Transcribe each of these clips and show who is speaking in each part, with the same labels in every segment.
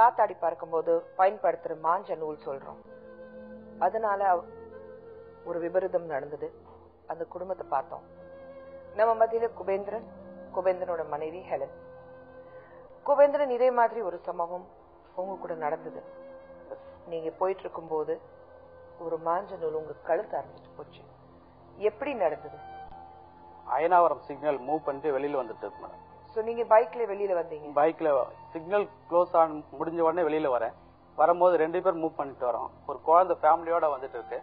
Speaker 1: காத்தாடி பறக்கும்போது பயன்படுத்துற மாஞ்ச நூல் சொல்றோம். அதனால ஒரு விபரீதம் நடந்தது. அந்த குடும்பத்தை பார்த்தோம். நம்ம மத்தியில குபேந்திரன் குபேந்திரனோட மனைவி ஹெலன். குபேந்திரன் இதே மாதிரி ஒரு சம்பவம் உங்க கூட நடந்தது. நீங்க போயிட்டு இருக்கும்போது ஒரு மாஞ்ச நூல் உங்க கழுத்து அரைஞ்சிட்டு போச்சு. எப்படி நடந்தது?
Speaker 2: அயனாவரம் சிக்னல் மூவ் பண்ணிட்டு வெளியில வந்துட்டு இருக்கு மேடம்
Speaker 1: சோ நீங்க பைக்ல வெளியில வந்தீங்க.
Speaker 2: பைக்ல சிக்னல் க்ளோஸ் ஆன் முடிஞ்ச உடனே வெளியில வரேன். வரும்போது ரெண்டு பேர் மூவ் பண்ணிட்டு வரோம். ஒரு குழந்தை ஃபேமிலியோட வந்துட்டு இருக்கு.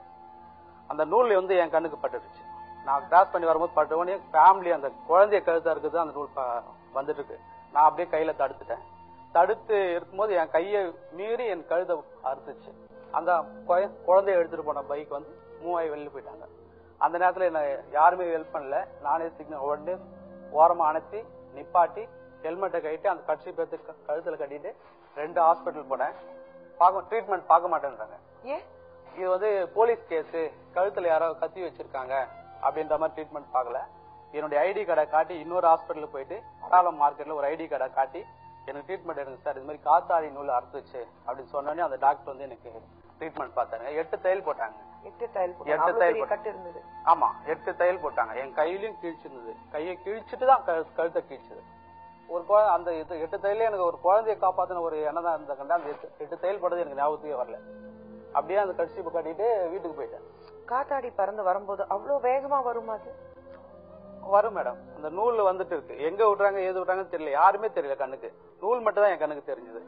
Speaker 2: அந்த நூல் வந்து என் கண்ணுக்கு பட்டுடுச்சு. நான் கிராஸ் பண்ணி வரும்போது பட்ட உடனே ஃபேமிலி அந்த குழந்தைய கழுத்தா இருக்குது அந்த நூல் ப- வந்துட்டு இருக்கு. நான் அப்படியே கையில தடுத்துட்டேன். தடுத்து இருக்கும்போது என் கையை மீறி என் கழுத அறுத்துச்சு. அந்த குழந்தைய எடுத்துட்டு போன பைக் வந்து மூவ் ஆகி வெளியில போயிட்டாங்க. அந்த நேரத்துல என்ன யாருமே ஹெல்ப் பண்ணல. நானே சிக்னல் உடனே ஓரமா அணைச்சி நிப்பாட்டி ஹெல்மெட்டை கட்டிட்டு அந்த கட்சி பேர்த்து க- கழுத்துல கட்டிட்டு ரெண்டு ஹாஸ்பிட்டல் போனேன். பார்க்க ட்ரீட்மெண்ட் பார்க்க மாட்டேன்றாங்க. இது வந்து போலீஸ் கேஸ் கழுத்துல யாரோ கத்தி வச்சிருக்காங்க அப்படின்ற மாதிரி ட்ரீட்மெண்ட் பார்க்கல. என்னுடைய ஐடி கார்டை காட்டி இன்னொரு ஹாஸ்பிட்டல் போயிட்டு அடாலம் மார்க்கெட்ல ஒரு ஐடி கார்டை காட்டி எனக்கு ட்ரீட்மெண்ட் எடுங்க சார் இது மாதிரி காத்தாடி நூல் அறுத்துச்சு அப்படின்னு சொன்னோடனே அந்த டாக்டர் வந்து எனக்கு ட்ரீட்மெண்ட் பார்த்தாங்க எட்டு தையல் போட்டாங்க.
Speaker 1: எட்டு தையல். கட்டு இருந்தது.
Speaker 2: ஆமா எட்டு தையல் போட்டாங்க. என் கையிலயும் கிழிச்சிருந்தது. கையை கிழிச்சிட்டு தான் கழு- கழுத்தை கிழிச்சது. ஒரு குழந்தை அந்த இது எட்டு தையல எனக்கு ஒரு குழந்தைய காப்பாத்தின ஒரு எண்ணம் தான் இருந்த கண்டா அந்த எட்டு- தையல் போட்டது எனக்கு ஞாபகத்துக்கே வரல. அப்படியே அந்த கட்சி கட்டிட்டு வீட்டுக்கு போயிட்டேன்.
Speaker 1: காத்தாடி பறந்து வரும்போது அவ்வளவு வேகமா வருமா அது?
Speaker 2: வரும் மேடம். அந்த நூல் வந்துட்டு இருக்கு. எங்க விடுறாங்க ஏது விடுறாங்கன்னு தெரியல. யாருமே தெரியல கண்ணுக்கு. நூல் மட்டும் தான் என் கண்ணுக்கு தெரிஞ்சது.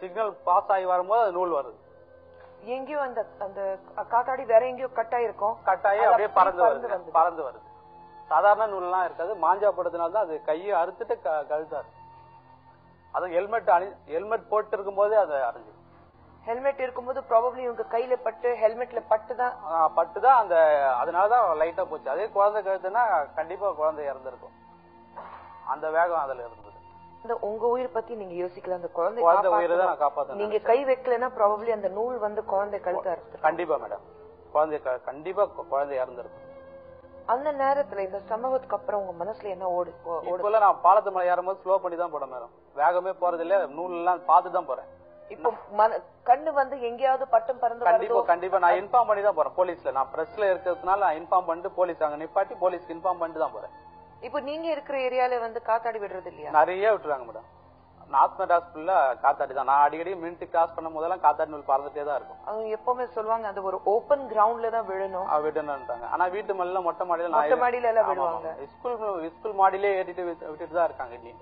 Speaker 2: சிக்னல் பாஸ் ஆகி வரும்போது அந்த நூல் வருது.
Speaker 1: எங்கேயோ அந்த அந்த காத்தாடி வேற எங்கேயோ கட் ஆயிருக்கும்.
Speaker 2: கட்டாயி
Speaker 1: அது
Speaker 2: அப்படியே பறந்து வருது. பறந்து வருது. சாதாரண நூல்லாம் இருக்காது. மாஞ்சா போட்டதுனால தான் அது கையை அறுத்துட்டு கழுத்தாரு. அதுவும் ஹெல்மெட் அணி ஹெல்மெட் போட்டு இருக்கும் போதே அதை அரைஞ்சு
Speaker 1: ஹெல்மெட் இருக்கும்போது ப்ராபப்ளி உங்க கையில பட்டு ஹெல்மெட்ல பட்டு தான்
Speaker 2: பட்டு தான் அந்த அதனாலதான் லைட்டா போச்சு. அதே குழந்தை கழுத்துனா கண்டிப்பா குழந்தை இறந்திருக்கும். அந்த வேகம் அதுல இருந்தது.
Speaker 1: உங்க உயிர் பத்தி நீங்க யோசிக்கல. அந்த குழந்தை
Speaker 2: குழந்தை உயிரை தான் நான் காப்பாத்தணும்.
Speaker 1: நீங்க கை வைக்கலன்னா ப்ராபப்ளி அந்த நூல் வந்து குழந்தை கழுத்து அறுத்து
Speaker 2: கண்டிப்பா மேடம் குழந்தை கண்டிப்பா குழந்தை இறந்திருக்கும்.
Speaker 1: அந்த நேரத்துல இந்த சம்பவத்துக்கு அப்புறம் உங்க மனசுல என்ன ஓடு ஓ- ஓடு?
Speaker 2: இப்ப நான் பாலத்து மலை ஏறும்போது ஸ்லோ பண்ணி தான் போட மேடம் வேகமே போறது இல்ல நூல் எல்லாம் பார்த்து தான் போறேன்.
Speaker 1: இப்போ கண்ணு வந்து எங்கேயாவது பட்டம் பறந்து
Speaker 2: கண்டிப்பா கண்டிப்பா. நான் இன்ஃபார்ம் பண்ணி தான் போறேன் போலீஸ்ல. நான் பிரஸ்ல இருக்கிறதுனால நான் இன்ஃபார்ம் பண்ணிட்டு போலீஸ் அங்க நிப்பாட்டி போலீஸ்க்கு இன்ஃபார்ம் பண்ணிட்டு தான் போறேன்.
Speaker 1: இப்போ நீங்க இருக்கிற ஏரியால வந்து காத்தாடி விடுறது இல்லையா?
Speaker 2: நிறைய விட்டுறாங்க மேடம் நார்த் மெட்ராஸ் ஃபுல்லா காத்தாடி தான். நான் அடிக்கடி மினிட் கிராஸ் பண்ணும் போதெல்லாம் காத்தாடி நூல் பறந்துட்டே தான் இருக்கும்.
Speaker 1: அவங்க எப்பவுமே சொல்லுவாங்க அது ஒரு ஓபன் கிரவுண்ட்ல தான் விழணும்.
Speaker 2: அவ விடணும்ட்டாங்க ஆனா வீட்டு மேல மொட்டை மாடியில
Speaker 1: மொட்டை மாடியில எல்லாம் விடுவாங்க.
Speaker 2: ஸ்கூல் ஸ்கூல் மாடியிலே ஏறிட்டு விட்டு- விட்டுட்டு தான் இருக்காங்க இன்னி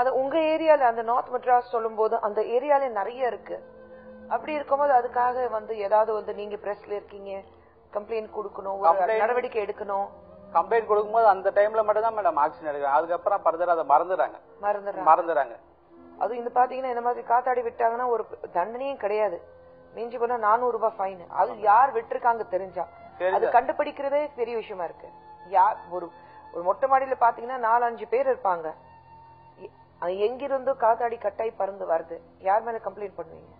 Speaker 1: அது உங்க ஏரியால அந்த நார்த் மெட்ராஸ் சொல்லும் போது அந்த ஏரியால நிறைய இருக்கு. அப்படி இருக்கும்போது அதுக்காக வந்து ஏதாவது வந்து நீங்க பிரஸ்ல இருக்கீங்க கம்ப்ளைண்ட் கொடுக்கணும் நடவடிக்கை எடுக்கணும்.
Speaker 2: கம்ப்ளைண்ட் கொடுக்கும்போது அந்த டைம்ல மட்டும் தான் மேடம் ஆக்ஷன் எடுக்கிறாங்க. அதுக்கப்புறம் ஃபர்தர் அதை மறந்துடுறாங்க.
Speaker 1: மறந்துடுறாங்க.
Speaker 2: மறந்துடுறாங்க.
Speaker 1: அது இந்த பாத்தீங்கன்னா இந்த மாதிரி காத்தாடி விட்டாங்கன்னா ஒரு தண்டனையும் கிடையாது. மிஞ்சி போனா நானூறு ரூபாய் ஃபைன் அது யார் விட்டிருக்காங்க தெரிஞ்சா. அது கண்டுபிடிக்கிறதே பெரிய விஷயமா இருக்கு. யார் ஒரு ஒரு மொட்டை மாடியில பாத்தீங்கன்னா நாலு அஞ்சு பேர் இருப்பாங்க. அது எங்கிருந்தோ காத்தாடி கட்டாய் பறந்து வருது. யார் மேல கம்ப்ளைண்ட் பண்ணுவீங்க?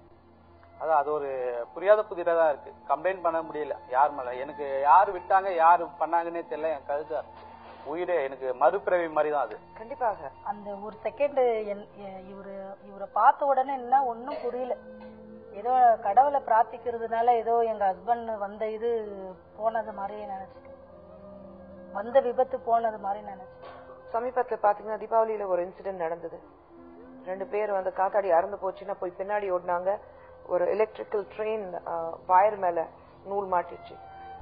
Speaker 2: அதான் அது ஒரு புரியாத புதிரா தான் இருக்கு. கம்ப்ளைண்ட் பண்ண முடியல. யார் மேல? எனக்கு யார் விட்டாங்க யார் பண்ணாங்கன்னே தெரியல என் கழுத்து உயிரே எனக்கு மறுபிறவி மாதிரி தான் அது.
Speaker 1: கண்டிப்பாக.
Speaker 3: அந்த ஒரு செகண்ட் இவரு இவரை பார்த்த உடனே என்ன ஒன்றும் புரியல. ஏதோ கடவுளை பிரார்த்திக்கிறதுனால ஏதோ எங்க ஹஸ்பண்ட் வந்த இது போனது மாதிரி நினைச்சிட்டேன். வந்த விபத்து போனது மாதிரி நினைச்சேன்
Speaker 1: சமீபத்துல பாத்தீங்கன்னா தீபாவளியில ஒரு இன்சிடென்ட் நடந்தது. ரெண்டு பேர் வந்து காத்தாடி அறந்து போச்சுன்னா போய் பின்னாடி ஓடினாங்க. ஒரு எலக்ட்ரிக்கல் ட்ரெயின் வயர் மேல நூல் மாட்டிடுச்சு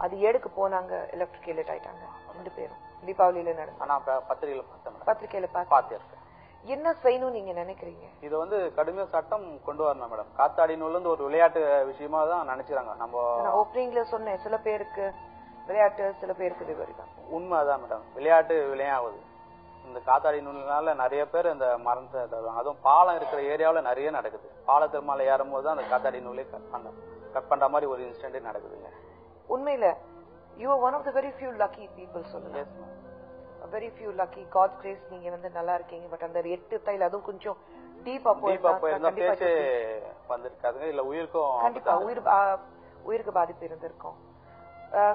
Speaker 1: அது எடுக்க போனாங்க எலக்ட்ரிகேட் ஆயிட்டாங்க ரெண்டு பேரும். தீபாவளியில நடந்த
Speaker 2: பத்திரிகையில பார்த்தேன் மேடம்
Speaker 1: பத்திரிக்கையில பார்த்து என்ன செய்யணும் நீங்க நினைக்கிறீங்க?
Speaker 2: இது வந்து கடுமையா சட்டம் கொண்டு வரணும் மேடம் காத்தாடி நூல் வந்து ஒரு விளையாட்டு விஷயமா தான் நினைச்சுறாங்க. நம்ம
Speaker 1: ஓப்பனிங்ல சொன்னேன் சில பேருக்கு விளையாட்டு சில பேருக்கு விபரீதம்
Speaker 2: உண்மை அதான் மேடம் விளையாட்டு விளையாகுது இந்த காத்தாடி நூல்னால நிறைய பேர் இந்த மரணத்தை தருவாங்க. அதுவும் பாலம் இருக்கிற ஏரியாவுல நிறைய நடக்குது. பாலத்து மேல ஏறும் போது தான் அந்த காத்தாடி நூலே கட் பண்ண கட் பண்ற மாதிரி ஒரு இன்சிடென்டே நடக்குதுங்க.
Speaker 1: உண்மையில you are one of the very few lucky people சொல்லுங்க. Very few lucky god grace நீங்க வந்து நல்லா இருக்கீங்க. பட் அந்த எட்டு தைல அதுவும் கொஞ்சம் டீப்பா
Speaker 2: போயிருந்தா வந்திருக்காதுங்க. இல்ல உயிருக்கும்
Speaker 1: கண்டிப்பா. உயிர் உயிருக்கு பாதிப்பு இருந்திருக்கும்.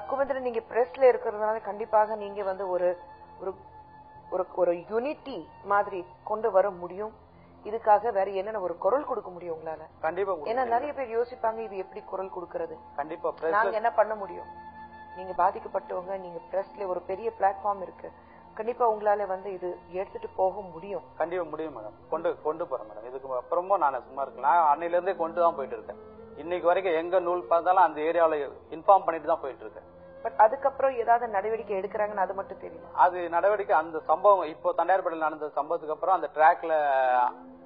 Speaker 1: குமந்திரன் நீங்க பிரஸ்ல இருக்கிறதுனால கண்டிப்பாக நீங்க வந்து ஒரு ஒரு ஒரு ஒரு யூனிட்டி மாதிரி கொண்டு வர முடியும். இதுக்காக வேற என்னென்ன ஒரு குரல் கொடுக்க முடியும் உங்களால?
Speaker 2: கண்டிப்பா
Speaker 1: ஏன்னா. நிறைய பேர் யோசிப்பாங்க இது எப்படி குரல் கொடுக்கறது?
Speaker 2: கண்டிப்பா
Speaker 1: நாங்க என்ன பண்ண முடியும்? நீங்க பாதிக்கப்பட்டவங்க நீங்க பிரஸ்ல ஒரு பெரிய பிளாட்ஃபார்ம் இருக்கு. கண்டிப்பா உங்களால வந்து இது எடுத்துட்டு போக முடியும்.
Speaker 2: கண்டிப்பா முடியும் மேடம் கொண்டு கொண்டு போறேன் மேடம் இதுக்கு அப்புறமும் நான் சும்மா இருக்கலாம் அன்னையில இருந்தே கொண்டு தான் போயிட்டு இருக்கேன். இன்னைக்கு வரைக்கும் எங்க நூல் பார்த்தாலும் அந்த ஏரியாவுல இன்ஃபார்ம் பண்ணிட்டு தான் போயிட்டு இருக்கேன்.
Speaker 1: பட் அதுக்கப்புறம் ஏதாவது நடவடிக்கை எடுக்கிறாங்கன்னு அது மட்டும் தெரியும்
Speaker 2: அது நடவடிக்கை அந்த சம்பவம் இப்போ தண்டையார்பேட்டையில் நடந்த சம்பவத்துக்கு அப்புறம் அந்த ட்ராக்ல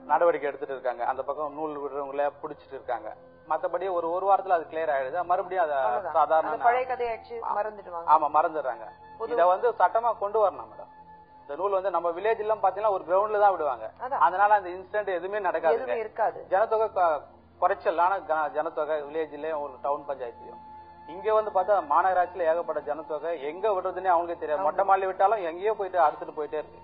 Speaker 2: நடவடிக்கை எடுத்துட்டு இருக்காங்க. அந்த பக்கம் நூல் விடுறவங்கள புடிச்சிட்டு இருக்காங்க. மத்தபடி ஒரு ஒரு வாரத்துல அது கிளியர் ஆயிடுது. மறுபடியும் அதை சாதாரண
Speaker 1: பழைய கதையாச்சு மறந்துடுவாங்க.
Speaker 2: ஆமா மறந்துடுறாங்க. இத வந்து சட்டமா கொண்டு வரணும் மேடம். இந்த நூல் வந்து நம்ம வில்லேஜ் எல்லாம் பாத்தீங்கன்னா ஒரு கிரவுண்ட்ல தான் விடுவாங்க.
Speaker 1: அதான்.
Speaker 2: அதனால அந்த இன்சிடென்ட் எதுவுமே நடக்காது
Speaker 1: இருக்காது.
Speaker 2: ஜனத்தொகை குறைச்சல். ஆனா ஜன- ஜனத்தொகை வில்லேஜ்லயும் ஒரு டவுன் பஞ்சாயத்துலயும். இங்க வந்து பார்த்தா மாநகராட்சியில ஏகப்பட்ட ஜனத்தொகை. எங்க விடுறதுன்னே அவங்களுக்கே தெரியாது. மொட்டை மாடி விட்டாலும் எங்கேயோ போயிட்டு அடுத்துட்டு போயிட்டே இருக்கு.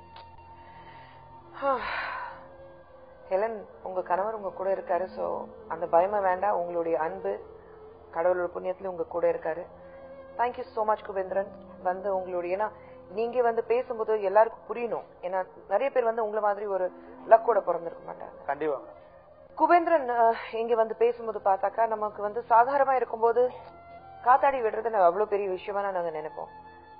Speaker 1: ஹெலன் உங்க கணவர் உங்க கூட இருக்காரு சோ அந்த பயமே வேண்டாம். உங்களுடைய அன்பு கடவுளோட புண்ணியத்துல உங்க கூட இருக்காரு. Thank you so much Kubendran. வந்து உங்களுடைய ஏன்னா நீங்க வந்து பேசும்போது எல்லாருக்கும் புரியணும். ஏன்னா நிறைய பேர் வந்து உங்களை மாதிரி ஒரு லக்கோட பிறந்திருக்க மாட்டாங்க.
Speaker 2: கண்டிப்பா.
Speaker 1: குபேந்திரன் இங்க வந்து பேசும்போது பார்த்தாக்கா நமக்கு வந்து சாதாரணமா இருக்கும்போது காத்தாடி விடுறது நான் அவ்வளவு பெரிய விஷயமா நாங்க நினைப்போம்.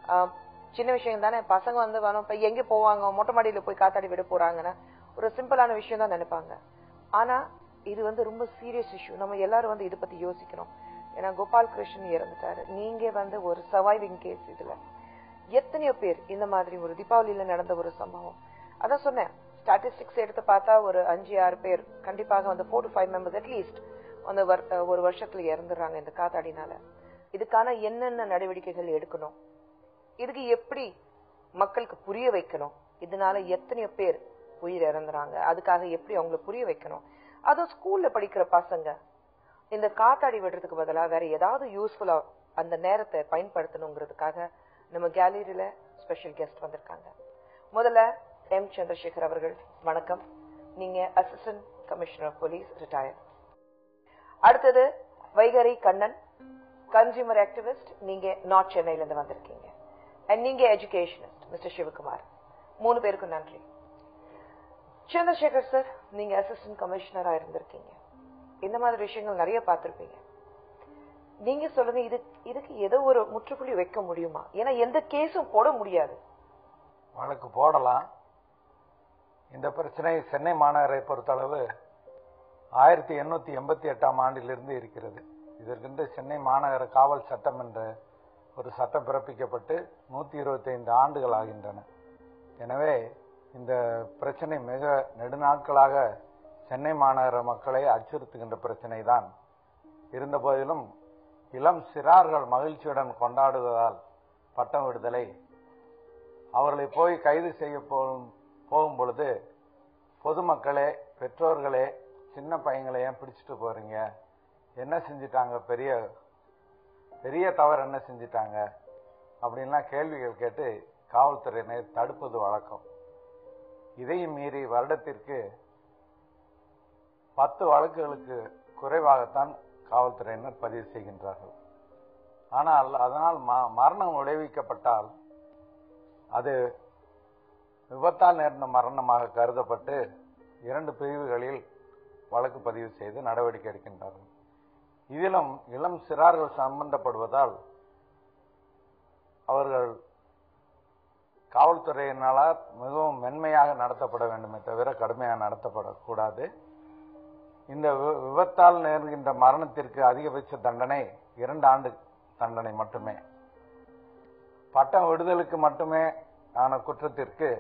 Speaker 1: ஆஹ், சின்ன விஷயம் தானே. பசங்க வந்து வரும் இப்ப எங்க போவாங்க? மொட்டை மாடியில போய் காத்தாடி விட போறாங்கன்னா ஒரு சிம்பிளான விஷயம் தான் நினைப்பாங்க. ஆனா இது வந்து ரொம்ப சீரியஸ் இஷ்யூ நம்ம எல்லாரும் வந்து இதை பத்தி யோசிக்கணும். ஏன்னா கோபால் கிருஷ்ணன் இறந்துட்டாரு. நீங்க வந்து ஒரு சர்வைவிங் கேஸ் இதுல. எத்தனையோ பேர் இந்த மாதிரி ஒரு தீபாவளியில நடந்த ஒரு சம்பவம். அதான் சொன்னேன். ஸ்டாட்டிஸ்டிக்ஸ் எடுத்து பார்த்தா ஒரு அஞ்சு ஆறு பேர் கண்டிப்பாக வந்து four to five members at least அந்த வர்- ஒரு வருஷத்துல இறந்துடுறாங்க இந்த காத்தாடினால. இதுக்கான என்னென்ன நடவடிக்கைகள் எடுக்கணும்? இதுக்கு எப்படி மக்களுக்கு புரிய வைக்கணும்? இதனால எத்தனையோ பேர் உயிர் இறந்துறாங்க. அதுக்காக எப்படி அவங்கள புரிய வைக்கணும்? அதுவும் ஸ்கூல்ல படிக்கிற பசங்க இந்த காத்தாடி விடுறதுக்கு பதிலா வேற ஏதாவது யூஸ்ஃபுல்லா அந்த நேரத்தை பயன்படுத்தணுங்கிறதுக்காக நம்ம கேலரியில ஸ்பெஷல் கெஸ்ட் வந்திருக்காங்க. முதல்ல எம் சந்திரசேகர் அவர்கள் வணக்கம். நீங்க அசிஸ்டன்ட் கமிஷனர் போலீஸ் ரிட்டையர் அடுத்தது வைகரி கண்ணன் கன்சியூமர் ஆக்டிவிஸ்ட் நீங்க நார்த் சென்னையில இருந்து வந்திருக்கீங்க. அண்ட் நீங்க எஜுகேஷனிஸ்ட் மிஸ்டர் சிவகுமார் மூணு பேருக்கும் நன்றி. சந்திரசேகர் சார் நீங்க அசிஸ்டன்ட் கமிஷனரா இருந்திருக்கீங்க. இந்த மாதிரி விஷயங்கள் நிறைய பார்த்திருப்பீங்க. நீங்க சொல்லுங்க இது இதுக்கு ஏதோ ஒரு முற்றுப்புள்ளி வைக்க முடியுமா? ஏன்னா எந்த கேஸும் போட முடியாது.
Speaker 4: வழக்கு போடலாம். இந்த பிரச்சனை சென்னை மாநகரை பொறுத்தளவு ஆயிரத்தி எண்ணூத்தி எண்பத்தி எட்டாம் ஆண்டிலிருந்து இருக்கிறது. இதற்கென்று சென்னை மாநகர காவல் சட்டம் என்ற ஒரு சட்டம் பிறப்பிக்கப்பட்டு நூத்தி இருபத்தைந்து ஆண்டுகள் ஆகின்றன. எனவே இந்த பிரச்சனை மிக நெடுநாட்களாக சென்னை மாநகர மக்களை அச்சுறுத்துகின்ற பிரச்சனை தான் இருந்த போதிலும் இளம் சிறார்கள் மகிழ்ச்சியுடன் கொண்டாடுவதால் பட்டம் விடுதலை. அவர்களை போய் கைது செய்ய போகும் போகும் பொழுது பொதுமக்களே பெற்றோர்களே சின்ன பையங்களை ஏன் பிடிச்சிட்டு போறீங்க? என்ன செஞ்சிட்டாங்க? பெரிய பெரிய தவறு என்ன செஞ்சிட்டாங்க? அப்படின்லாம் கேள்விகள் கேட்டு காவல்துறையினர் தடுப்பது வழக்கம். இதையும் மீறி வருடத்திற்கு பத்து வழக்குகளுக்கு குறைவாகத்தான் காவல்துறையினர் பதிவு செய்கின்றார்கள். ஆனால் அதனால் ம- மரணம் விளைவிக்கப்பட்டால் அது விபத்தால் நேர்ந்த மரணமாக கருதப்பட்டு இரண்டு பிரிவுகளில் வழக்கு பதிவு செய்து நடவடிக்கை எடுக்கின்றார்கள். இதிலும் இளம் சிறார்கள் சம்பந்தப்படுவதால் அவர்கள் காவல்துறையினரால் மிகவும் மென்மையாக நடத்தப்பட வேண்டுமே தவிர கடுமையாக நடத்தப்படக்கூடாது. இந்த விபத்தால் நேர்கின்ற மரணத்திற்கு அதிகபட்ச தண்டனை இரண்டு ஆண்டு தண்டனை மட்டுமே. பட்டம் விடுதலுக்கு மட்டுமே ஆன குற்றத்திற்கு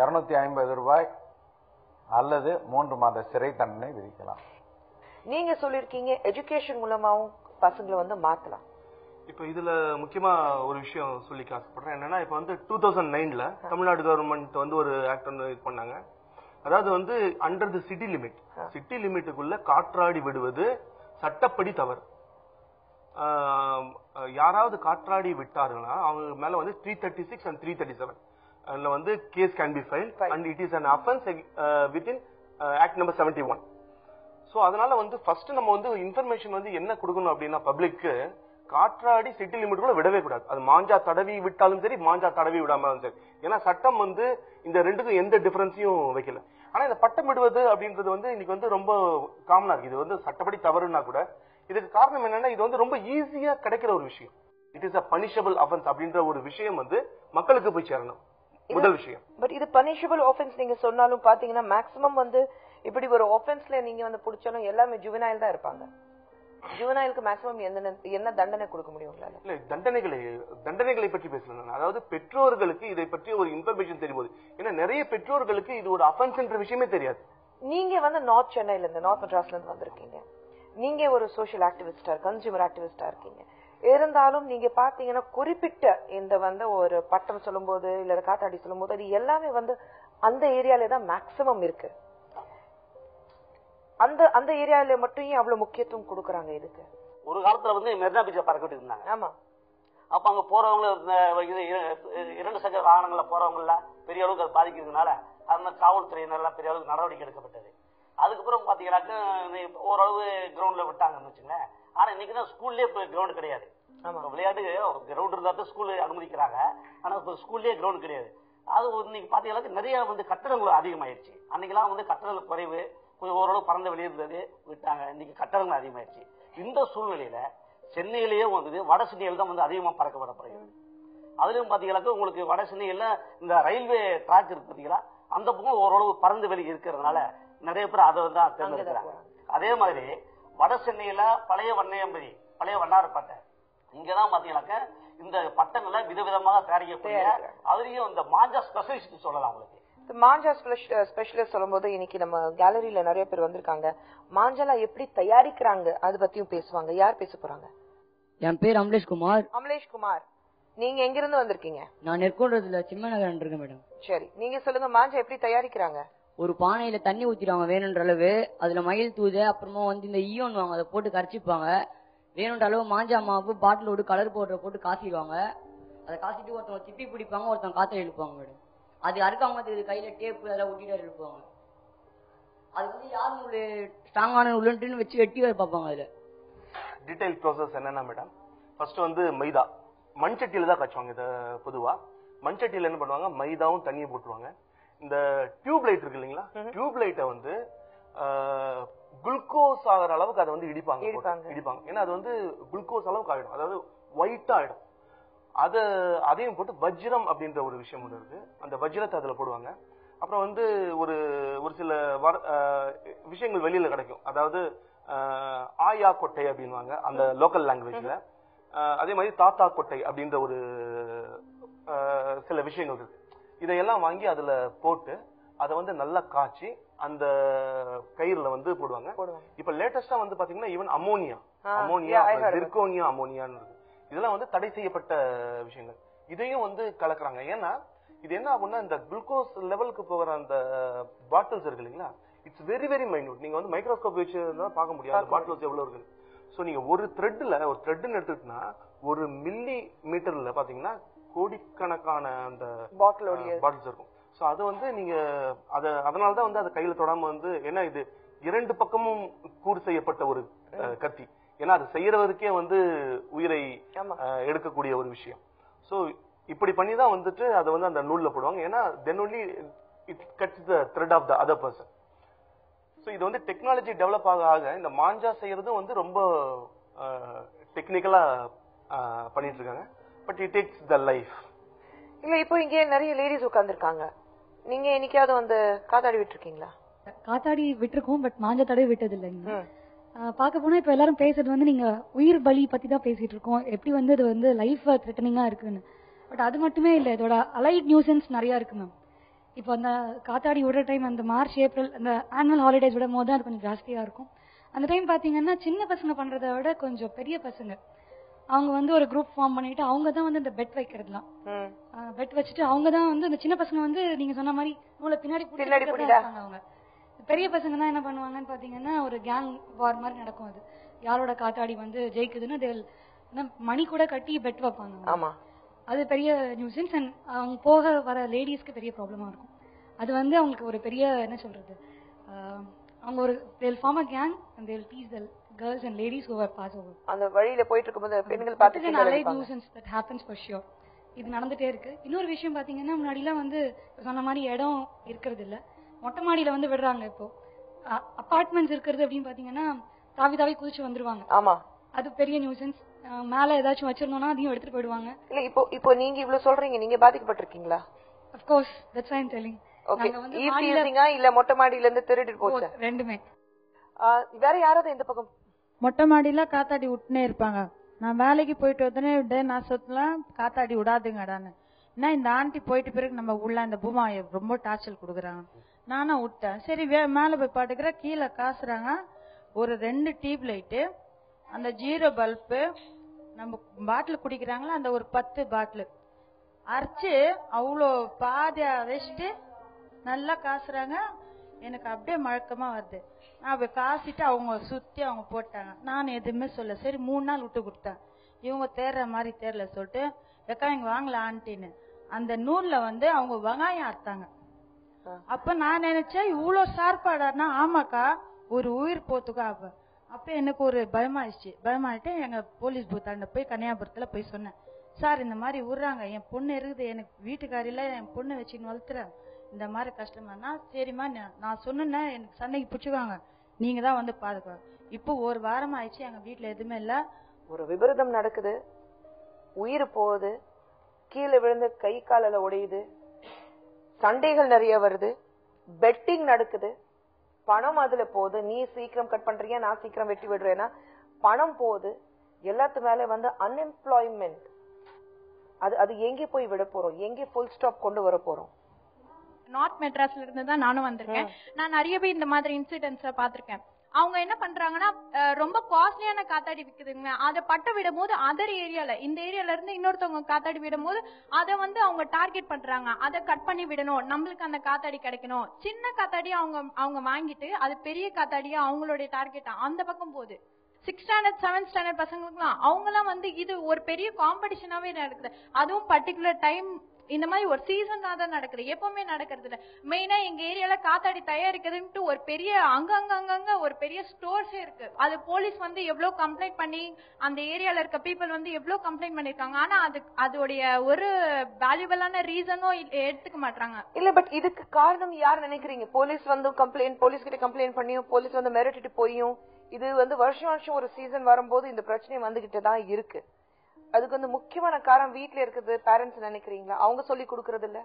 Speaker 4: இருநூத்தி ஐம்பது ரூபாய் அல்லது மூன்று மாத சிறை தண்டனை விதிக்கலாம்.
Speaker 1: நீங்க சொல்லிருக்கீங்க எஜுகேஷன் மூலமாவும் பசங்களை வந்து மாத்தலாம்.
Speaker 5: இப்போ இதுல முக்கியமா ஒரு விஷயம் சொல்லிக்க ஆசைப்படுறேன் என்னன்னா இப்போ வந்து டூ தௌசண்ட் நைன்ல தமிழ்நாடு கவர்மெண்ட் வந்து ஒரு ஆக்ட் வந்து இது பண்ணாங்க. அதாவது வந்து under the city limit city லிமிட்டுக்குள்ள காற்றாடி விடுவது சட்டப்படி தவறு. யாராவது காற்றாடி விட்டார்களா அவங்க மேல வந்து three thirty six and three thirty seven அதுல வந்து case can be file. And it is an offence within act number seventy one so அதனால வந்து ஃபர்ஸ்ட் நம்ம வந்து இன்ஃபர்மேஷன் வந்து என்ன கொடுக்கணும் அப்படின்னா பப்ளிக்கு காற்றாடி சிட்டி லிமிட் கூட விடவே கூடாது. அது மாஞ்சா தடவி விட்டாலும் சரி மாஞ்சா தடவி விடாமலும் சரி. ஏன்னா சட்டம் வந்து இந்த ரெண்டுக்கும் எந்த டிஃபரன்ஸையும் வைக்கல. ஆனா இந்த பட்டமிடுவது அப்படின்றது வந்து இன்னைக்கு வந்து ரொம்ப காமனா இருக்கு. இது வந்து சட்டப்படி தவறுனா கூட இதுக்கு காரணம் என்னன்னா இது வந்து ரொம்ப ஈஸியா கிடைக்கிற ஒரு விஷயம். It is a punishable offence அப்படின்ற ஒரு விஷயம் வந்து மக்களுக்கு போய் சேரணும். முதல் விஷயம்.
Speaker 1: பட் இது பனிஷபிள் ஆஃபென்ஸ் நீங்க சொன்னாலும் பாத்தீங்கன்னா மேக்ஸிமம் வந்து இப்படி ஒரு ஆஃபென்ஸ்ல நீங்க வந்து புடிச்சாலும் எல்லாமே ஜுவனைல் தான் இருப்பாங்க. ஜுவனைலுக்கு மேக்ஸிமம் என்ன என்ன தண்டனை கொடுக்க முடியும்
Speaker 5: இல்ல தண்டனைகளை தண்டனைகளை பற்றி பேசல நான். அதாவது பெற்றோர்களுக்கு இதை பற்றி ஒரு இன்ஃபர்மேஷன் தெரியும் ஏன்னா நிறைய பெற்றோர்களுக்கு இது ஒரு அஃபென்ஸ்ன்ற விஷயமே தெரியாது.
Speaker 1: நீங்க வந்து நார்த் சென்னையில இருந்து நார்த் மெட்ராஸ்ல இருந்து வந்திருக்கீங்க. நீங்க ஒரு சோஷியல் ஆக்டிவிஸ்டா கன்சியூமர் ஆக்டிவிஸ்டா இருக்கீங்க. இருந்தாலும் நீங்க பாத்தீங்கன்னா குறிப்பிட்ட இந்த வந்து ஒரு பட்டம் சொல்லும்போது இல்ல காத்தாடி சொல்லும்போது அது எல்லாமே வந்து அந்த ஏரியால தான் மேக்சிமம் இருக்கு. அந்த அந்த ஏரியால மட்டும் ஏன் அவ்வளவு முக்கியத்துவம் கொடுக்கறாங்க இதுக்கு?
Speaker 6: ஒரு காலத்துல வந்து மெரினா பீச்சை பறக்க விட்டு இருந்தாங்க
Speaker 1: ஆமா.
Speaker 6: அப்ப அங்க போறவங்க இரண்டு சக்கர வாகனங்கள்ல போறவங்க எல்லாம் பெரிய அளவுக்கு அது பாதிக்கிறதுனால அந்த காவல்துறையினர் எல்லாம் பெரிய அளவுக்கு நடவடிக்கை எடுக்கப்பட்டது. அதுக்கப்புறம் பாத்தீங்கன்னாக்க ஓரளவு கிரவுண்ட்ல விட்டாங்கன்னு வச்சுங்களேன் ஆனா இன்னைக்கு தான் ஸ்கூல்லயே கிரவுண்ட் கிடையாது. விளையாட்டு கிரவுண்ட் இருந்தா தான் ஸ்கூல்ல அனுமதிக்கிறாங்க. ஆனா இப்ப ஸ்கூல்லயே கிரவுண்ட் கிடையாது. அது இன்னைக்கு பாத்தீங்கன்னா நிறைய வந்து கட்டடங்கள் அதிகமாயிருச்சு. அன்னைக்கெல்லாம் வந்து கட்டடங்கள் குறைவு. கொஞ்சம் ஓரளவு பறந்த வெளியே இருந்தது விட்டாங்க. இன்னைக்கு கட்டடங்கள் அதிகமாயிருச்சு இந்த சூழ்நிலையில சென்னையிலேயே வந்து வட சென்னையில் தான் வந்து அதிகமா பறக்கப்படப்படுகிறது. அதுலயும் பாத்தீங்கன்னாக்க உங்களுக்கு வட சென்னையில இந்த ரயில்வே ட்ராக் இருக்கு பாத்தீங்களா? அந்த பக்கம் ஓரளவு பறந்து வெளி இருக்கிறதுனால நிறைய பேர் அதை தான் தேர்ந்தெடுக்கிறாங்க. அதே மாதிரி வட சென்னையில பழைய வண்ணையம்பதி பழைய வண்ணாரப்பேட்டை இங்கதான் பாத்தீங்கன்னாக்க இந்த பட்டங்களை விதவிதமாக தயாரிக்கக்கூடிய அதுலயும் இந்த மாஞ்சா ஸ்பெஷலிஸ்ட் சொல்லலாம் உங்களுக்கு.
Speaker 1: மாஞ்சா ஸ்பெஷலிஸ்ட் சொல்லும்போது இன்னைக்கு நம்ம கேலரியில நிறைய பேர் வந்திருக்காங்க. மாஞ்சாலா எப்படி தயாரிக்கிறாங்க? அது பத்தியும் பேசுவாங்க. யார் பேச போறாங்க?
Speaker 7: என் பேர் அமலேஷ் குமார்.
Speaker 1: அமலேஷ் குமார். நீங்க எங்கிருந்து வந்திருக்கீங்க?
Speaker 7: நான் சிம்மநகரன் இருக்கேன் மேடம்.
Speaker 1: சரி. நீங்க சொல்லுங்க மாஞ்சா எப்படி தயாரிக்கிறாங்க?
Speaker 7: ஒரு பானையில தண்ணி ஊத்திடுவாங்க வேணுன்ற அளவு. அதுல மயில் தூது அப்புறமா வந்து இந்த ஈயோன் வாங்க அதை போட்டு கரைச்சிப்பாங்க. வேணுன்ற அளவு மாஞ்சா மாவு பாட்டிலோடு கலர் பவுடரை போட்டு காசிடுவாங்க. அதை காசிட்டு ஒருத்தவங்க திப்பி பிடிப்பாங்க ஒருத்தவங்க காத்துல இழுப்பாங்க மேடம். அது அறுக்காம தெரியுது கையில டேப்பு அதெல்லாம் ஒட்டிட்டு இழுப்பாங்க அது வந்து யார் நூல் ஸ்ட்ராங்கான நூலுன்ட்டுன்னு வச்சு வெட்டி வேற பார்ப்பாங்க அதுல.
Speaker 5: டீடைல் ப்ராசஸ் என்னன்னா மேடம் ஃபர்ஸ்ட் வந்து மைதா. மண் சட்டியில தான் காய்ச்சுவாங்க இதை பொதுவா. மண் சட்டியில என்ன பண்ணுவாங்க? மைதாவும் தண்ணியும் போட்டுருவாங்க. இந்த டியூப் லைட் இருக்கு இல்லைங்களா? டியூப் லைட்டை வந்து குளுக்கோஸ் ஆகிற அளவுக்கு அதை வந்து இடிப்பாங்க.
Speaker 1: இடிப்பாங்க.
Speaker 5: இடிப்பாங்க. ஏன்னா அது வந்து குளுக்கோஸ் அளவுக்கு ஆயிடும். அதாவது ஒயிட்டா ஆயிடும். அது அதையும் போட்டு வஜ்ரம் அப்படின்ற ஒரு விஷயம் ஒன்று இருக்கு. அந்த வஜ்ரத்தை அதுல போடுவாங்க. அப்புறம் வந்து ஒரு ஒரு சில வர- விஷயங்கள் வெளியில கிடைக்கும். அதாவது ஆயா கொட்டை அப்படின்வாங்க அந்த லோக்கல் லாங்குவேஜ்ல அதே மாதிரி தாத்தா கொட்டை அப்படின்ற ஒரு சில விஷயங்கள் இருக்கு. இதையெல்லாம் வாங்கி அதுல போட்டு அதை வந்து நல்லா காய்ச்சி அந்த கயிறுல வந்து போடுவாங்க. இப்ப லேட்டஸ்டா வந்து பாத்தீங்கன்னா ஈவன் அமோனியா அமோனியா அமோனியான்னு இருக்கு. இதெல்லாம் வந்து தடை செய்யப்பட்ட விஷயங்கள். இதையும் வந்து கலக்குறாங்க. ஏன்னா இது என்ன ஆகும்னா இந்த குளுக்கோஸ் லெவலுக்கு போகிற அந்த பாட்டில்ஸ் இருக்கு இல்லைங்களா? இட்ஸ் வெரி வெரி மைன்யூட் நீங்க வந்து மைக்ரோஸ்கோப் வச்சு தான் பார்க்க முடியும். அந்த பாட்டில்ஸ் எவ்வளவு இருக்கு சோ நீங்க ஒரு த்ரெட்ல ஒரு த்ரெட்னு எடுத்துக்கிட்டா ஒரு மில்லி மீட்டர்ல பாத்தீங்கன்னா கோடிக்கணக்கான அந்த
Speaker 1: பாட்டிலோடைய
Speaker 5: பாட்டில்ஸ் இருக்கும். சோ அது வந்து நீங்க அத அதனால தான் வந்து அதை கையில தொடாம வந்து ஏன்னா இது? இரண்டு பக்கமும் கூறு செய்யப்பட்ட ஒரு கத்தி. ஏன்னா அது செய்யறவருக்கே வந்து உயிரை எடுக்கக்கூடிய ஒரு விஷயம். சோ இப்படி பண்ணி தான் வந்துட்டு அதை வந்து அந்த நூல்ல போடுவாங்க. ஏன்னா then only it cuts the thread of the other person so இது வந்து டெக்னாலஜி டெவலப் ஆக ஆக இந்த மாஞ்சா செய்யறதும் வந்து ரொம்ப டெக்னிக்கலா பண்ணிட்டு இருக்காங்க but it takes the life
Speaker 1: இல்ல இப்போ இங்க நிறைய லேடிஸ் உட்கார்ந்திருக்காங்க. நீங்க என்னைக்காவது வந்து காத்தாடி விட்டுருக்கீங்களா?
Speaker 8: காத்தாடி விட்டுருக்கோம் பட் மாஞ்ச தடவை விட்டது இல்லைங்க. பார்க்க போனா இப்ப எல்லாரும் பேசுறது வந்து நீங்க உயிர் பலி பத்தி தான் பேசிட்டு இருக்கோம் எப்படி வந்து இது வந்து லைஃப் த்ரெட்டனிங்கா இருக்குன்னு. பட் அது மட்டுமே இல்ல இதோட அலைட் நியூசன்ஸ் நிறைய இருக்கு மேம் இப்போ அந்த காத்தாடி விடுற டைம் அந்த மார்ச் ஏப்ரல் அந்த ஆனுவல் ஹாலிடேஸ் விடும் போது அது கொஞ்சம் ஜாஸ்தியா இருக்கும். அந்த டைம் பாத்தீங்கன்னா சின்ன பசங்க பண்றதை விட கொஞ்சம் பெரிய பசங்க. அவங்க வந்து ஒரு குரூப் ஃபார்ம் பண்ணிட்டு அவங்க தான் வந்து இந்த பெட் வைக்கிறதுலாம். பெட் வச்சுட்டு அவங்க தான் வந்து அந்த சின்ன பசங்க வந்து நீங்க சொன்ன மாதிரி நூலை பின்னாடி அவங்க. பெரிய பசங்க தான் என்ன பண்ணுவாங்கன்னு பாத்தீங்கன்னா ஒரு கேங் வார் மாதிரி நடக்கும் அது. யாரோட காத்தாடி வந்து ஜெயிக்குதுன்னு என்ன, மணி கூட கட்டி பெட் வைப்பாங்க.
Speaker 1: ஆமா.
Speaker 8: அது பெரிய நியூசன்ஸ் அண்ட் அவங்க போக வர லேடிஸ்க்கு பெரிய ப்ராப்ளமா இருக்கும். அது வந்து அவங்களுக்கு ஒரு பெரிய என்ன சொல்றது அவங்க ஒரு they'll form a gang and they'll tease the girls and ladies who pass over
Speaker 1: அந்த வழியில போயிட்டு இருக்கும்போது பெண்கள் பார்த்து அடிப்பாங்க.
Speaker 8: nuisance that happens for sure. இது நடந்துட்டே இருக்கு. இன்னொரு விஷயம் பாத்தீங்கன்னா முன்னாடிலாம் வந்து இப்ப சொன்ன மாதிரி இடம் இருக்கிறது இல்ல மொட்டை மாடியில வந்து விடுறாங்க இப்போ. அபார்ட்மெண்ட்ஸ் இருக்கிறது அப்படின்னு பாத்தீங்கன்னா தாவி தாவி குதிச்சு வந்துருவாங்க.
Speaker 1: ஆமா.
Speaker 8: அது பெரிய நியூசன்ஸ் மேல ஏதாச்சும் வச்சிருந்தோம்னா அதையும் எடுத்துட்டு போயிடுவாங்க.
Speaker 1: இல்ல இப்போ இப்போ நீங்க இவ்வளவு சொல்றீங்க நீங்க பாதிக்கப்பட்டிருக்கீங்களா?
Speaker 8: Of course that's I'm telling
Speaker 1: okay
Speaker 8: நாங்க வந்து
Speaker 1: ஈ
Speaker 8: மாடியில-
Speaker 1: ஃபீல்டிங்கா இல்ல மொட்டை மாடியில இருந்து திருடிட்டு போச்சா?
Speaker 8: ரெண்டுமே.
Speaker 1: வேற யாராவது இந்த பக்கம்?
Speaker 9: மொட்டை மாடியில காத்தாடி விட்டுனே இருப்பாங்க. நான் வேலைக்கு போயிட்டு வந்தனே டே நான் சொத்தலாம் காத்தாடி விடாதுங்கடான்னு என்ன இந்த ஆண்டி போயிட்டு பிறகு நம்ம உள்ள இந்த பூமா ரொம்ப டார்ச்சல் கொடுக்குறாங்க. நானா விட்டேன். சரி வே- மேல போய் பாட்டுக்கிற கீழே காசுறாங்க. ஒரு ரெண்டு டியூப் லைட்டு அந்த ஜீரோ பல்பு நம்ம பாட்டில் குடிக்கிறாங்களா அந்த ஒரு பத்து பாட்டில். அரைச்சு அவ்வளோ பாதியா வச்சுட்டு நல்லா காசுறாங்க. எனக்கு அப்படியே மழக்கமா வருது. நான் அப்படி காசிட்டு அவங்க சுத்தி அவங்க போட்டாங்க. நான் எதுவுமே சொல்ல சரி மூணு நாள் விட்டு கொடுத்தேன். இவங்க தேர்ற மாதிரி தேர்ல சொல்லிட்டு எக்கா இங்க வாங்கல ஆண்டின்னு அந்த நூல்ல வந்து அவங்க வெங்காயம் அறுத்தாங்க. அப்ப நான் நினைச்சேன் இவ்வளோ சார்பாடானா ஆமாக்கா ஒரு உயிர் போத்துக்கா அப்ப. அப்ப எனக்கு ஒரு பயமாயிடுச்சு. பயமாயிட்டு எங்க போலீஸ் பூத்தாண்ட போய் கன்னியாபுரத்துல போய் சொன்னேன். சார் இந்த மாதிரி விடுறாங்க என் பொண்ணு இருக்குது. எனக்கு வீட்டுக்காரில என் பொண்ணு வச்சுன்னு வளர்த்துறேன் இந்த மாதிரி கஷ்டமானா சரிம்மா நான் சொன்னேன்னா எனக்கு சண்டைக்கு பிடிச்சுக்காங்க நீங்க தான் வந்து பாதுகாங்க இப்போ ஒரு வாரம் ஆயிடுச்சு எங்க வீட்டுல எதுவுமே இல்ல.
Speaker 1: ஒரு விபரீதம் நடக்குது. உயிர் போகுது. கீழே விழுந்து கை காலில் உடையுது. சண்டைகள் நிறைய வருது. பெட்டிங் நடக்குது. பணம் அதுல போகுது. நீ சீக்கிரம் கட் பண்றியா நான் சீக்கிரம் வெட்டி விடுறேன்னா பணம் போகுது. எல்லாத்து மேல வந்து அன்எம்ப்ளாய்மெண்ட் அது அது எங்கே போய் விட போறோம்? எங்கே ஃபுல் ஸ்டாப் கொண்டு வர போறோம்?
Speaker 10: நார்த் மெட்ராஸ்ல இருந்து தான் நானும் வந்திருக்கேன். நான் நிறைய பேர் இந்த மாதிரி இன்சிடென்ட்ஸ பாத்திருக்கேன் அவங்க என்ன பண்றாங்கன்னா ரொம்ப காஸ்ட்லியான காத்தாடி விற்குதுங்க அதை பட்ட விடும் போது அதர் ஏரியால இந்த ஏரியால இருந்து இன்னொருத்தவங்க காத்தாடி விடும் போது அதை வந்து அவங்க டார்கெட் பண்றாங்க. அதை கட் பண்ணி விடணும். நம்மளுக்கு அந்த காத்தாடி கிடைக்கணும். சின்ன காத்தாடி அவங்க அவங்க வாங்கிட்டு அது பெரிய காத்தாடியா அவங்களுடைய டார்கெட் அந்த பக்கம் போகுது. சிக்ஸ் ஸ்டாண்டர்ட் செவன்த் ஸ்டாண்டர்ட் பசங்களுக்குலாம் அவங்கலாம் வந்து இது ஒரு பெரிய காம்படிஷனாவே நடக்குது. அதுவும் பர்டிகுலர் டைம் இந்த மாதிரி ஒரு சீசனாக தான் நடக்குது. எப்பவுமே நடக்கிறது இல்ல. மெயினா எங்க ஏரியால காத்தாடி தயாரிக்கிறதுன்ட்டு ஒரு பெரிய அங்கங்க அங்கங்க ஒரு பெரிய ஸ்டோர்ஸே இருக்கு. அது போலீஸ் வந்து எவ்வளவு கம்ப்ளைண்ட் பண்ணி அந்த ஏரியால இருக்க பீப்புள் வந்து எவ்வளவு கம்ப்ளைண்ட் பண்ணிருக்காங்க. ஆனா அது அதோடைய ஒரு வேல்யூபிளான ரீசனும் எடுத்துக்க மாட்டாங்க
Speaker 1: இல்ல பட் இதுக்கு காரணம் யார் நினைக்கிறீங்க? போலீஸ் வந்து கம்ப்ளைண்ட் போலீஸ் கிட்ட கம்ப்ளைண்ட் பண்ணியும் போலீஸ் வந்து மிரட்டிட்டு போயும். இது வந்து வருஷம் வருஷம் ஒரு சீசன் வரும்போது இந்த பிரச்சனை வந்துகிட்டு தான் இருக்கு. அதுக்கு வந்து முக்கியமான காரணம் வீட்ல இருக்குது பேரண்ட்ஸ் நினைக்கிறீங்களா? அவங்க சொல்லி கொடுக்கறது இல்ல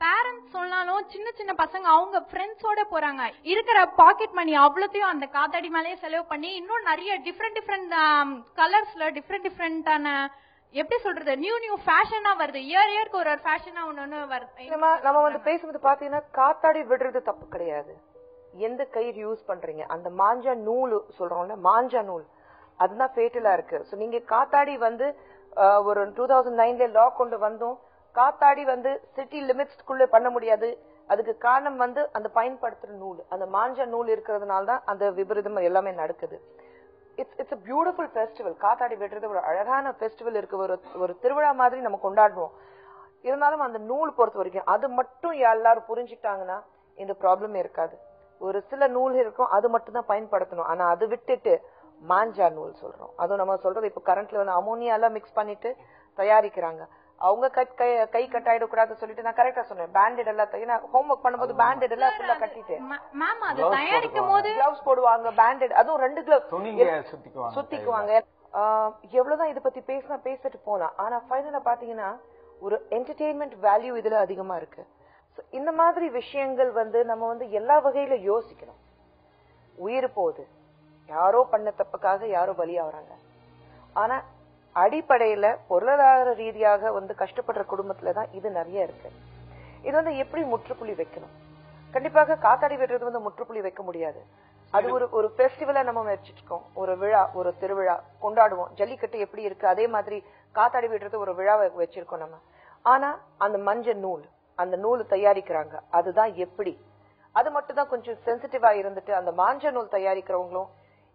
Speaker 10: பேரண்ட்ஸ் சொன்னாலும் சின்ன சின்ன பசங்க அவங்க ஃப்ரெண்ட்ஸோட போறாங்க. இருக்கிற பாக்கெட் மணி அவ்வளோத்தையும் அந்த காத்தாடி மேலேயே செலவு பண்ணி இன்னும் நிறைய டிஃப்ரெண்ட் டிஃப்ரெண்ட் கலர்ஸ்ல டிஃப்ரெண்ட் டிஃப்ரெண்டான எப்படி சொல்றது நியூ நியூ ஃபேஷனா வருது. இயர் இயர்க்கு ஒரு ஒரு ஃபேஷனா ஒன்னு வருது
Speaker 1: நம்ம நம்ம வந்து பேசும்போது பாத்தீங்கன்னா காத்தாடி விடுறது தப்பு கிடையாது. எந்த கயிறு யூஸ் பண்றீங்க? அந்த மாஞ்சா நூல் சொல்றோம்ல மாஞ்சா நூல். அதுதான் ஃபேட்டலா இருக்கு. ஸோ நீங்க காத்தாடி வந்து ஒரு டூ தௌசண்ட் நைன்ல லா கொண்டு வந்தோம் காத்தாடி வந்து சிட்டி லிமிட்ஸ்க்குள்ள பண்ண முடியாது. அதுக்கு காரணம் வந்து அந்த பயன்படுத்துற நூல். அந்த மாஞ்ச நூல் இருக்கிறதுனால தான் அந்த விபரீதம் எல்லாமே நடக்குது. It's it's a beautiful festival காத்தாடி வெட்டுறது ஒரு அழகான ஃபெஸ்டிவல் இருக்கு. ஒரு ஒரு திருவிழா மாதிரி நம்ம கொண்டாடுவோம் இருந்தாலும் அந்த நூல் பொறுத்த வரைக்கும் அது மட்டும் எல்லாரும் புரிஞ்சுட்டாங்கன்னா இந்த ப்ராப்ளமே இருக்காது. ஒரு சில நூல் இருக்கும் அது மட்டும் தான் பயன்படுத்தணும். ஆனா அது விட்டுட்டு மாஞ்சா நூல் சொல்றோம். அதுவும் நம்ம சொல்றது இப்ப கரண்ட்ல வந்து அமோனியா எல்லாம் மிக்ஸ் பண்ணிட்டு தயாரிக்கிறாங்க. அவங்க கட் கை கை கட்டாயிடக்கூடாதுன்னு சொல்லிட்டு நான் கரெக்டா சொன்னேன். பேண்டட் எல்லாம் நான் ஹோம்ஒர்க் பண்ணும்போது பேண்டட் எல்லாம் ஃபுல்லா கட்டிட்டு.
Speaker 10: மேம் அது தயாரிக்கும் போது
Speaker 1: கிளவுஸ் போடுவாங்க பேண்டட் அதுவும் ரெண்டு கிளவுஸ்
Speaker 4: சுத்திக்குவாங்க
Speaker 1: எவ்வளவுதான் இத பத்தி பேசினா பேசிட்டு போலாம். ஆனா ஃபைனலா பாத்தீங்கன்னா ஒரு என்டர்டெயின்மெண்ட் வேல்யூ இதுல அதிகமா இருக்கு. இந்த மாதிரி விஷயங்கள் வந்து நம்ம வந்து எல்லா வகையில யோசிக்கணும். உயிர் போகுது யாரோ பண்ண தப்புக்காக யாரோ பலியாகிறாங்க ஆனா அடிப்படையில பொருளாதார ரீதியாக வந்து கஷ்டப்படுற குடும்பத்துல தான் இது நிறைய இருக்கு. இது வந்து எப்படி முற்றுப்புள்ளி வைக்கணும்? கண்டிப்பாக காத்தாடி வெட்டுறது வந்து முற்றுப்புள்ளி வைக்க முடியாது. அது ஒரு ஒரு பெஸ்டிவலா நம்ம வச்சிருக்கோம் ஒரு விழா ஒரு திருவிழா கொண்டாடுவோம். ஜல்லிக்கட்டு எப்படி இருக்கு? அதே மாதிரி காத்தாடி வெட்டுறது ஒரு விழாவை வச்சிருக்கோம் நம்ம. ஆனா அந்த மஞ்சள் நூல் அந்த நூல் தயாரிக்கிறாங்க. அதுதான் எப்படி? அது மட்டும் தான் கொஞ்சம் சென்சிட்டிவா இருந்துட்டு அந்த மாஞ்ச நூல் தயாரிக்கிறவங்களும்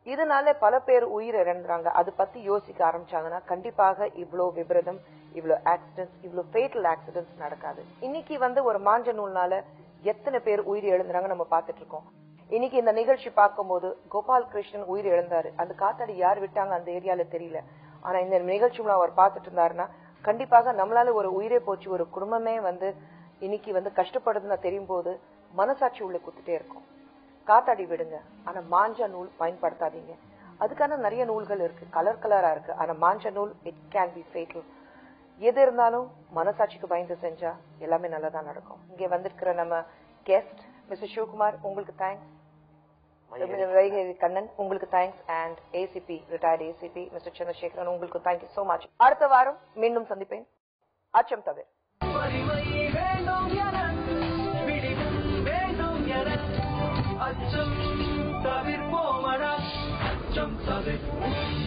Speaker 1: இதனால பல பேர் உயிர் இழந்துறாங்க அது பத்தி யோசிக்க ஆரம்பிச்சாங்கன்னா கண்டிப்பாக இவ்வளவு விபரீதம் இவ்வளவு ஆக்சிடென்ட்ஸ் இவ்ளோ ஃபேட்டல் ஆக்சிடென்ட்ஸ் நடக்காது. இன்னைக்கு வந்து ஒரு மாஞ்ச நூல்னால எத்தனை பேர் உயிர் எழுந்துறாங்க நம்ம பார்த்துட்டு இருக்கோம். இன்னைக்கு இந்த நிகழ்ச்சி பார்க்கும்போது கோபால் கிருஷ்ணன் உயிர் இழந்தாரு. அந்த காத்தாடி யார் விட்டாங்க அந்த ஏரியால தெரியல. ஆனா இந்த நிகழ்ச்சி அவர் பார்த்துட்டு இருந்தாருன்னா கண்டிப்பாக நம்மளால ஒரு உயிரே போச்சு ஒரு குடும்பமே வந்து இன்னைக்கு வந்து கஷ்டப்படுதுன்னு தெரியும் போது மனசாட்சி உள்ள குத்துட்டே இருக்கும். காத்தாடி விடுங்க. ஆனா மாஞ்சா நூல் பயன்படுத்தாதீங்க. அதுக்கான நிறைய நூல்கள் இருக்கு. கலர் கலரா இருக்கு. ஆனா மாஞ்சா நூல் இட் கேன் பி ஃபேட்டல் எது இருந்தாலும் மனசாட்சிக்கு பயந்து செஞ்சா எல்லாமே நல்லதா நடக்கும். இங்க வந்திருக்கிற நம்ம கெஸ்ட் மிஸ்டர் சிவகுமார் உங்களுக்கு தேங்க்ஸ் வைகை கண்ணன் உங்களுக்கு thanks and ACP retired ACP mister Chandrasekaran உங்களுக்கு தேங்க்யூ சோ மச் அடுத்த வாரம் மீண்டும் சந்திப்பேன். அச்சம் தவிர.
Speaker 11: Jump, Sally.